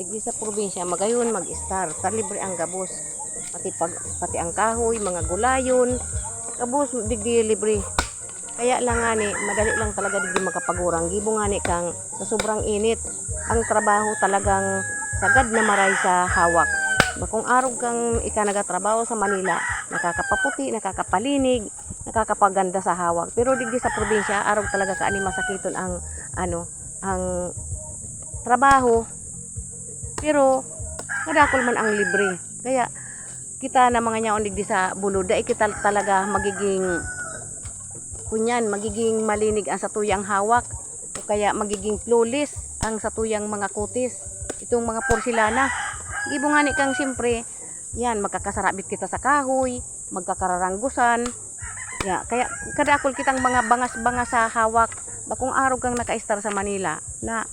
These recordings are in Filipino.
digdi sa probinsya magayon mag-star. Ta libre ang gabos. Pati pag pati ang kahoy mga gulayon. Gabos digdi libre. Kaya lang nga ni madali lang talaga digdi makapagurang. Gibo nga ni kang sa sobrang init. Ang trabaho talagang sagad na maray sa hawak. Kung araw kang ika nagatrabaho sa Manila nakakapaputi nakakapalinig nakakapaganda sa hawak. Pero digdi sa probinsya araw talaga kaani masakiton ang ano ang trabaho pero kadakol man ang libre. Kaya kita na mga nyaon digdi sa bulod dai kita talaga magiging kunyan magiging malinig ang satuyang hawak. O kaya magiging flawless ang satuyang mga kutis. Itong mga porsilana. Gibo nga ni kang siyempre yan magkakasarabit kita sa kahoy magkakararanggusan. Ya kaya kadakol kitang mga bangas-bangas sa hawak. Bakong araw kang naka-star sa Manila na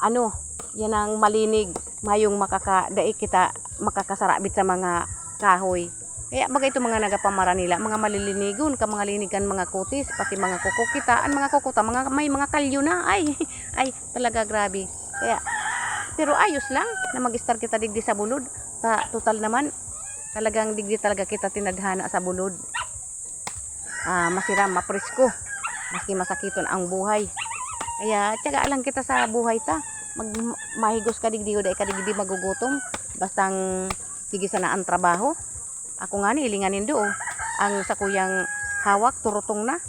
ano yan ang malinig mayong makaka dai kita makakasarabit sa mga kahoy kaya bagay ito mga nagapamara nila, mga malilinigon, ka mga linigan, mga kutis, pati mga kuko kita, ang mga kukuta, mga, may mga kalyo na, ay, ay, talaga grabe. Kaya, pero ayos lang na mag-star kita digdi sa bulod. Ta, total naman, talagang digdi talaga kita tinadhana sa bulod. Ah, masira, mapresko, maski masakiton ang buhay. Kaya, tiyaga lang kita sa buhay ta. Mag, mahigos ka digdi, uday ka digdi magugutom. Bastang, sige sana ang trabaho. Ako nga ni ilinganin do ang sa kuyang hawak turutong na.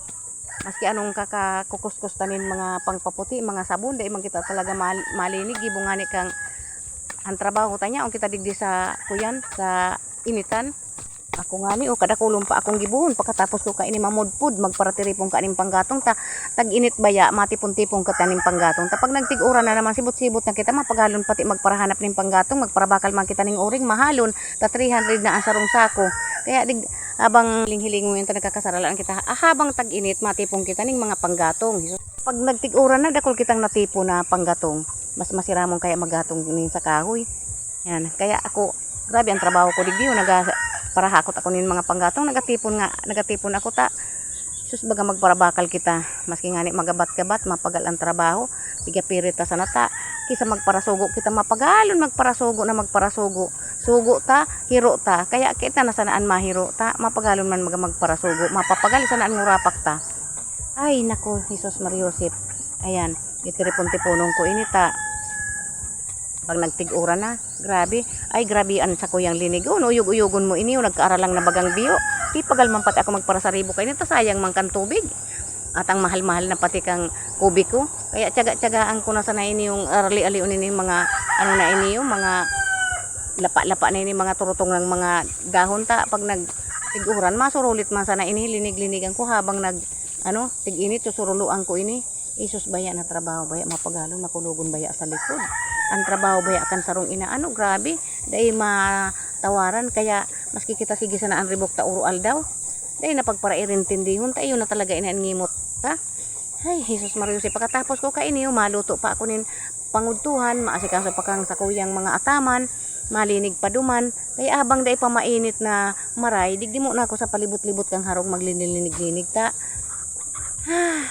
Maski anong kakakukuskus tanin mga pangpaputi mga sabon dahil man kita talaga mal, malinig. Gibo nga ni kang ang trabaho tanya ang kita digdi sa kuyan sa initan ako nga ni o kada kulong pa akong gibuhon. Pagkatapos ko kaini mamudpud magparatiripong kaning panggatong ta. Tag init baya matipon-tipong ka taning panggatong ta. Pag nagtig-ura na naman sibot-sibot na kita mapagalon pati magparahanap ning panggatong magparabakal man kita ning uring mahalon ta 300 na ang sarong sako. Kaya dig habang linghiling mo yung nagkakasaralaan kita ah, habang tag init matipong kita ning mga panggatong. Pag nagtig-ura na dakol kitang natipo na panggatong. Mas masiramong kaya magatong ning sa kahoy. Yan kaya ako grabe ang trabaho ko digdi naga para hakot ako nin mga panggatong. Nagatipon nga nagatipon ako ta. Sus baga magparabakal kita. Maski nga ni magabat-gabat mapagal ang trabaho. Biga pirita sa nata kisa magparasugo kita mapagalon magparasugo na magparasugo. Sugo ta hiro ta. Kaya kita na sanaan mahiro ta. Mapagalon man maga magparasugo. Mapapagal sanaan ngurapak ta. Ay nako Jesus Mariosip ayan itiripon-tipunong ko ini ta pag nagtig-ura na, grabe. Ay, grabe an sa kuyang linig. Oh, uyog-uyogon mo ini, nagkaaralang na bagang biyo. Di pagal man pati ako magparasaribo kayo nito, sayang man kan tubig. At ang mahal-mahal na pati kang kubiko. Kaya tiyaga-tiyagaan ko na sana ini yung arali-ali ini mga, ano na ini yung mga lapa-lapa na ini mga turutong ng mga dahon ta. Pag nagtiguran, masurulit man sana ini, linig-linigan ko habang nag, ano, tig-init, susuruluan ko ini. Isus baya na trabaho, baya mapagalong, makulugon baya sa likod ang trabaho baya kan sarong ina? Ano grabe. Dahil matawaran kaya maski kita sige sana ang ribok ta urual daw dahil napagparairin tindihon tayo na talaga ina ngimot ta. Ay Jesus Marius pagkatapos ko kainiyo maluto pa ako nin pangudtuhan maasikaso pa kang sa kuyang mga ataman malinig pa duman. Kaya abang dahil pa mainit na maray digdi mo na ako sa palibot-libot kang harong maglinilig-linig ta. Ah,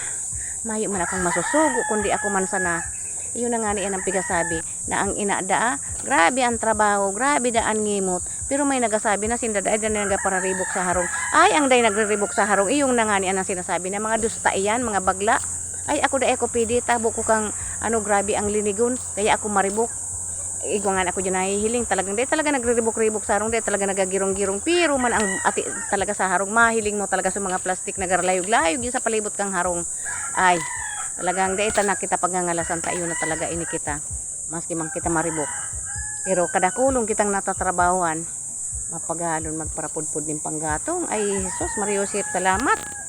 mayo man akong masusugo kundi ako man sana yun na nga ni ang pigasabi na ang inadaa, grabe ang trabaho, grabe daan ngimot. Pero may nagasabi na sinda daan na nagapararibok sa harong. Ay, ang day nagriribok sa harong, iyong na nga ni ang sinasabi na mga dusta iyan, mga bagla. Ay, ako da ako pidi, tabo ko kang ano, grabe ang linigon, kaya ako maribok. Igwangan ako dyan nahihiling talagang day talaga nagriribok-ribok sa harong day talaga nagagirong-girong pero man ang ati talaga sa harong mahiling mo talaga sa mga plastik nagarlayog-layog sa palibot kang harong ay talagang di ita na kita pagngangalasan tayo na talaga ini kita. Maski man kita maribok. Pero kada kulong kitang natatrabahuan mapagalon magparapudpud ning panggatong. Ay Jesus Mariosep salamat